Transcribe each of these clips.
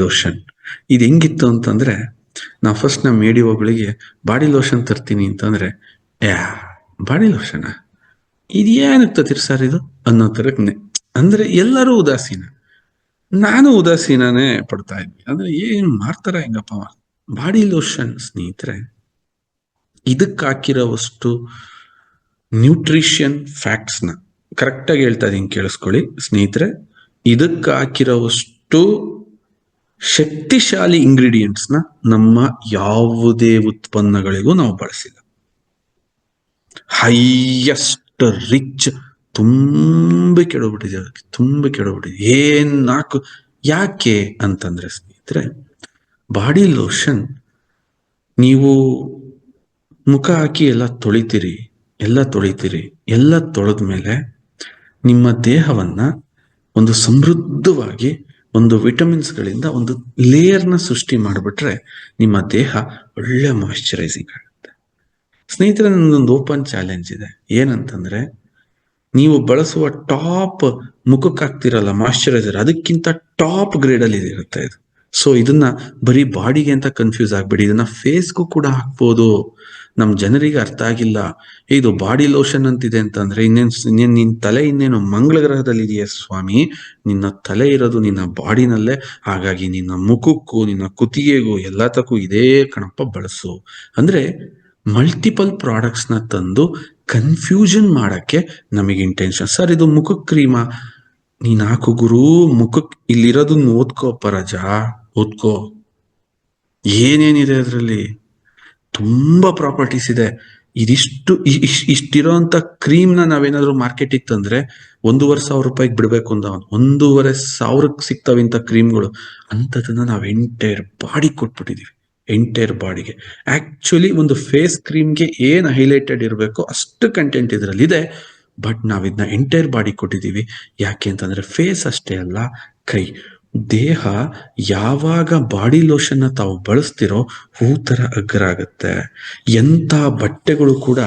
Lotion ಇದು ಹೆಂಗಿತ್ತು ಅಂತಂದ್ರೆ ನಾ ಫಸ್ಟ್ ನಮ್ಮ ಮೇಡಿಯೋಗಳಿಗೆ ಬಾಡಿ ಲೋಷನ್ ತರ್ತೀನಿ ಅಂತಂದ್ರೆ, ಯಾ, ಬಾಡಿ ಲೋಷನ್ ಇದು ತರ್ತೀರಿ ಸರ್ ಇದು? ಅನ್ನೋ ತರ ಅಂದ್ರೆ ಎಲ್ಲರೂ ಉದಾಸೀನ. ನಾನು ಉದಾಸೀನನೇ ಪಡ್ತಾ ಇದ್ವಿ. ಅಂದ್ರೆ ಏನ್ ಮಾಡ್ತಾರ ಹೆಂಗಪ್ಪ ಬಾಡಿ ಲೋಷನ್ ಸ್ನೇಹಿತರೆ ಇದಕ್ಕೆ ಹಾಕಿರೋವಷ್ಟು ನ್ಯೂಟ್ರಿಷನ್ನ. ಕರೆಕ್ಟಾಗಿ ಹೇಳ್ತಾ ಇದೀನಿ, ಕೇಳಿಸ್ಕೊಳ್ಳಿ. ಸ್ನೇಹಿತರೆ ಇದಕ್ಕೆ ಹಾಕಿರೋವಷ್ಟು ಶಕ್ತಿಶಾಲಿ ಇಂಗ್ರೀಡಿಯೆಂಟ್ಸ್ನ ನಮ್ಮ ಯಾವುದೇ ಉತ್ಪನ್ನಗಳಿಗೂ ನಾವು ಬಳಸಿಲ್ಲ. ಹೈಯೆಸ್ಟ್ ರಿಚ್ ತುಂಬ ಕೆಡೋಗ್ಬಿಟ್ಟಿದೆ ಅದಕ್ಕೆ, ತುಂಬ ಕೆಡೋಗ್ಬಿಟ್ಟಿದೆ ಏನ್ ನಾಲ್ಕು, ಯಾಕೆ ಅಂತಂದ್ರೆ ಸ್ನೇಹಿತರೆ ಬಾಡಿ ಲೋಷನ್ ನೀವು ಮುಖ ಹಾಕಿ ಎಲ್ಲ ತೊಳಿತೀರಿ ಎಲ್ಲ ತೊಳಿತೀರಿ, ಎಲ್ಲ ತೊಳೆದ ಮೇಲೆ ನಿಮ್ಮ ದೇಹವನ್ನ ಒಂದು ಸಮೃದ್ಧವಾಗಿ ಒಂದು ವಿಟಮಿನ್ಸ್ಗಳಿಂದ ಒಂದು ಲೇಯರ್ನ ಸೃಷ್ಟಿ ಮಾಡಿಬಿಟ್ರೆ ನಿಮ್ಮ ದೇಹ ಒಳ್ಳೆ ಮಾಯಿಶ್ಚರೈಸಿಂಗ್ ಆಗುತ್ತೆ. ಸ್ನೇಹಿತರೆ ನನ್ನೊಂದು ಓಪನ್ ಚಾಲೆಂಜ್ ಇದೆ. ಏನಂತಂದ್ರೆ, ನೀವು ಬಳಸುವ ಟಾಪ್ ಮುಖಕ್ಕೆ ಹಾಕ್ತಿರಲ್ಲ ಮಾಯಿಶ್ಚರೈಸರ್ ಅದಕ್ಕಿಂತ ಟಾಪ್ ಗ್ರೇಡ್ ಅಲ್ಲಿ ಇರುತ್ತೆ ಇದು. ಸೊ ಇದನ್ನ ಬರೀ ಬಾಡಿಗೆ ಅಂತ ಕನ್ಫ್ಯೂಸ್ ಆಗ್ಬೇಡಿ. ಇದನ್ನ ಫೇಸ್ಗೂ ಕೂಡ ಹಾಕ್ಬೋದು. ನಮ್ ಜನರಿಗೆ ಅರ್ಥ ಆಗಿಲ್ಲ. ಇದು ಬಾಡಿ ಲೋಷನ್ ಅಂತಿದೆ ಅಂತಂದ್ರೆ ಇನ್ನೇನ್ ಇನ್ನೇನ್ ನಿನ್ ತಲೆ ಇನ್ನೇನು ಮಂಗಳ ಗ್ರಹದಲ್ಲಿ ಇದೆಯಾ ಸ್ವಾಮಿ? ನಿನ್ನ ತಲೆ ಇರೋದು ನಿನ್ನ ಬಾಡಿನಲ್ಲೇ. ಹಾಗಾಗಿ ನಿನ್ನ ಮುಖಕ್ಕೂ, ನಿನ್ನ ಕುತ್ತಿಗೆಗೂ ಎಲ್ಲತಕ್ಕೂ ಇದೇ ಕಣಪ್ಪ ಬಳಸು. ಅಂದ್ರೆ ಮಲ್ಟಿಪಲ್ ಪ್ರಾಡಕ್ಟ್ಸ್ನ ತಂದು ಕನ್ಫ್ಯೂಷನ್ ಮಾಡಕ್ಕೆ ನಮಗೆ ಇಂಟೆನ್ಷನ್ ಸರ್, ಇದು ಮುಖಕ್ಕೆ ಕ್ರೀಮಾ ನೀನ್ ಹಾಕು ಗುರು, ಮುಖಕ್ ಇಲ್ಲಿರೋದನ್ನ ಓದ್ಕೋ ಪರಜ ಓದ್ಕೋ. ಏನೇನಿದೆ ಅದರಲ್ಲಿ? ತುಂಬಾ ಪ್ರಾಪರ್ಟೀಸ್ ಇದೆ. ಇದಿಷ್ಟು ಇಷ್ಟಿರೋಂಥ ಕ್ರೀಮ್ನ ನಾವೇನಾದ್ರೂ ಮಾರ್ಕೆಟಿಗೆ ತಂದ್ರೆ ಒಂದೂವರೆ ಸಾವಿರ ರೂಪಾಯಿಗೆ ಬಿಡ್ಬೇಕು ಅಂತ ಒಂದೂವರೆ ಸಾವಿರಕ್ಕೆ ಸಿಗ್ತಾವೆ ಇಂಥ ಕ್ರೀಮ್ಗಳು ಅಂಥದನ್ನ ನಾವು ಎಂಟೈರ್ ಬಾಡಿ ಕೊಟ್ಬಿಟ್ಟಿದೀವಿ. ಎಂಟೈರ್ ಬಾಡಿಗೆ ಆಕ್ಚುಲಿ ಒಂದು ಫೇಸ್ ಕ್ರೀಮ್ಗೆ ಏನು ಹೈಲೈಟೆಡ್ ಇರಬೇಕು ಅಷ್ಟು ಕಂಟೆಂಟ್ ಇದರಲ್ಲಿ ಇದೆ ಬಟ್ ನಾವು ಇದನ್ನ ಎಂಟೈರ್ ಬಾಡಿ ಕೊಟ್ಟಿದ್ದೀವಿ ಯಾಕೆ ಅಂತಂದ್ರೆ ಫೇಸ್ ಅಷ್ಟೇ ಅಲ್ಲ, ಕೈ. ದೇಹ ಯಾವಾಗ ಬಾಡಿ ಲೋಷನ್ ತಾವು ಬಳಸ್ತಿರೋ ಹೂ ತರ ಅಗ್ರ ಆಗುತ್ತೆ ಎಂತ ಬಟ್ಟೆಗಳು ಕೂಡ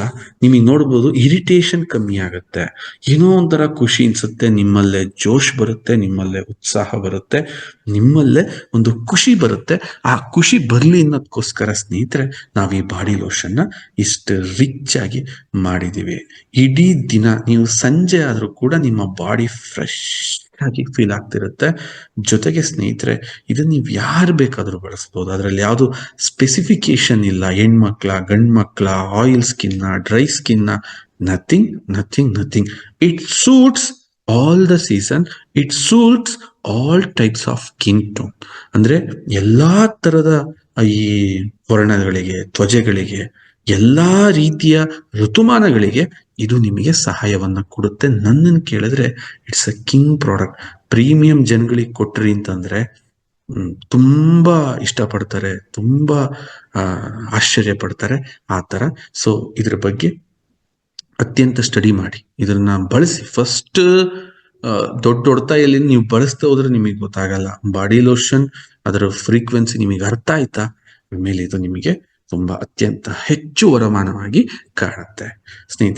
ನಿಮಗೆ ನೋಡ್ಬೋದು ಇರಿಟೇಷನ್ ಕಮ್ಮಿ ಆಗುತ್ತೆ. ಏನೋ ಒಂಥರ ಖುಷಿ ಅನ್ಸುತ್ತೆ, ನಿಮ್ಮಲ್ಲೇ ಜೋಶ್ ಬರುತ್ತೆ, ನಿಮ್ಮಲ್ಲೇ ಉತ್ಸಾಹ ಬರುತ್ತೆ, ನಿಮ್ಮಲ್ಲೇ ಒಂದು ಖುಷಿ ಬರುತ್ತೆ. ಆ ಖುಷಿ ಬರ್ಲಿ ಅನ್ನೋದಕ್ಕೋಸ್ಕರ ಸ್ನೇಹಿತರೆ, ನಾವು ಈ ಬಾಡಿ ಲೋಷನ್ನ ಇಷ್ಟು ರಿಚ್ ಆಗಿ ಮಾಡಿದೀವಿ. ಇಡೀ ದಿನ ನೀವು ಸಂಜೆ ಆದ್ರೂ ಕೂಡ ನಿಮ್ಮ ಬಾಡಿ ಫ್ರೆಶ್ ಆಗಿ ಫೀಲ್ ಆಗ್ತಿರುತ್ತೆ. ಜೊತೆಗೆ ಸ್ನೇಹಿತರೆ, ಇದನ್ನ ನೀವು ಯಾರು ಬೇಕಾದ್ರೂ ಬಳಸ್ಬೋದು. ಅದರಲ್ಲಿ ಯಾವುದು ಸ್ಪೆಸಿಫಿಕೇಶನ್ ಇಲ್ಲ. ಹೆಣ್ಮಕ್ಳ ಗಂಡ್ ಮಕ್ಳ ಆಯಿಲ್ ಸ್ಕಿನ್ನ dry ಸ್ಕಿನ್ನ nothing nothing nothing it suits all the season it suits all types of skin tone ಅಂದ್ರೆ ಎಲ್ಲಾ ತರದ ಈ ವರ್ಣಗಳಿಗೆ ತ್ವಜೆಗಳಿಗೆ ಎಲ್ಲಾ ರೀತಿಯ ಋತುಮಾನಗಳಿಗೆ ಇದು ನಿಮಗೆ ಸಹಾಯವನ್ನ ಕೊಡುತ್ತೆ. ನನ್ನನ್ನು ಕೇಳಿದ್ರೆ it's a king product premium ಜನಗಳಿಗೆ ಕೊಟ್ರಿ ಅಂತಂದ್ರೆ ತುಂಬಾ ಇಷ್ಟಪಡ್ತಾರೆ, ತುಂಬಾ ಆಶ್ಚರ್ಯ ಪಡ್ತಾರೆ ಆ ತರ. ಸೊ ಇದ್ರ ಬಗ್ಗೆ ಅತ್ಯಂತ ಸ್ಟಡಿ ಮಾಡಿ. ಇದನ್ನ ಬಳಸಿ. ಫಸ್ಟ್ ದೊಡ್ಡ ದೊಡ್ಡತಾಯಲ್ಲಿ ನೀವು ಬಳಸ್ತಾ ಹೋದ್ರೆ ನಿಮಗೆ ಗೊತ್ತಾಗಲ್ಲ. ಬಾಡಿ ಲೋಷನ್ ಅದರ ಫ್ರೀಕ್ವೆನ್ಸಿ ನಿಮಗೆ ಅರ್ಥ ಆಯ್ತಾ? ಆಮೇಲೆ ಇದು ನಿಮಗೆ ತುಂಬಾ ಅತ್ಯಂತ ಹೆಚ್ಚು ವರಮಾನವಾಗಿ ಕಾಣುತ್ತೆ. ಸ್ನೇಹಿತರೆ